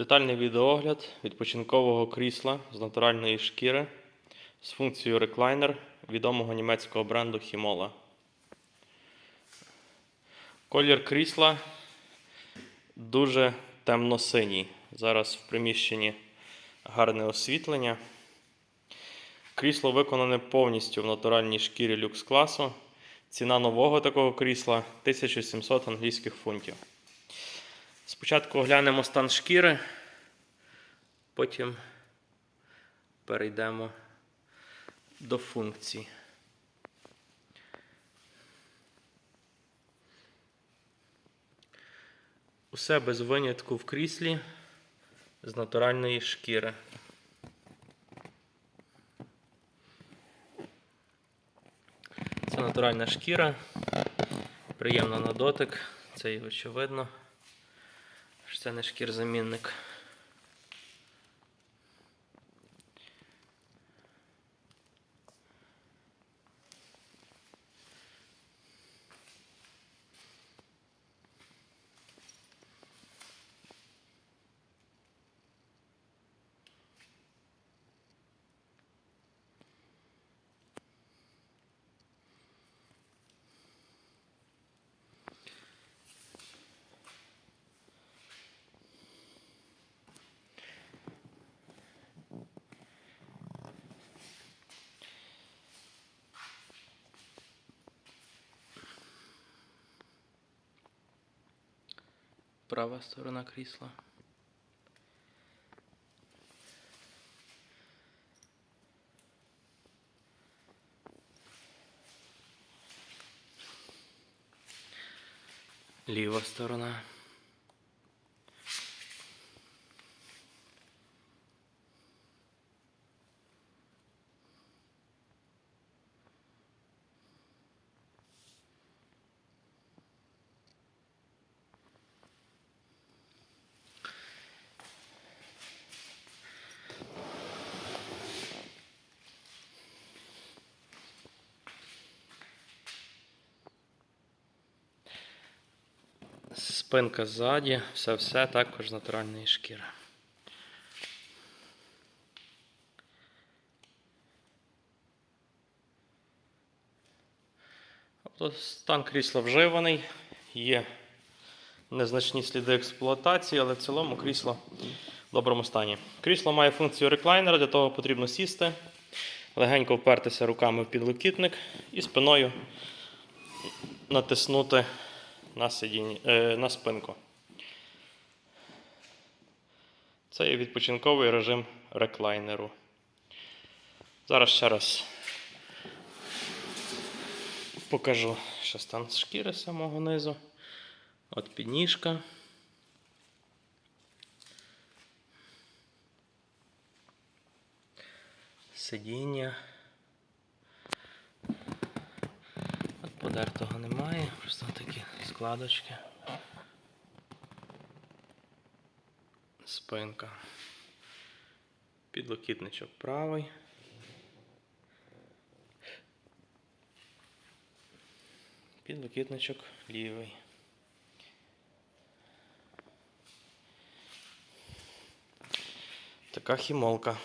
Детальний відеоогляд відпочинкового крісла з натуральної шкіри з функцією реклайнер відомого німецького бренду Himola. Колір крісла дуже темно-синій. Зараз в приміщенні гарне освітлення. Крісло виконане повністю в натуральній шкірі люкс класу. Ціна нового такого крісла 1700 англійських фунтів. Спочатку оглянемо стан шкіри, потім перейдемо до функцій. Усе без винятку в кріслі з натуральної шкіри. Це натуральна шкіра, приємна на дотик, це і очевидно, що це не шкірзамінник. Права сторона крісла. Ліва сторона. Спинка ззаді, все-все також з натуральної шкіри. Тобто стан крісла вживаний, є незначні сліди експлуатації, але в цілому крісло в доброму стані. Крісло має функцію реклайнера, для того потрібно сісти, легенько впертися руками в підлокітник і спиною натиснути на, сидіння, е, на спинку. Це є відпочинковий режим реклайнеру. Зараз ще раз покажу ще стан шкіри самого низу. От підніжка. Сидіння. От подертого немає, просто такі складочки. Спинка. Підлокітничок правий. Підлокітничок лівий. Така хімолка.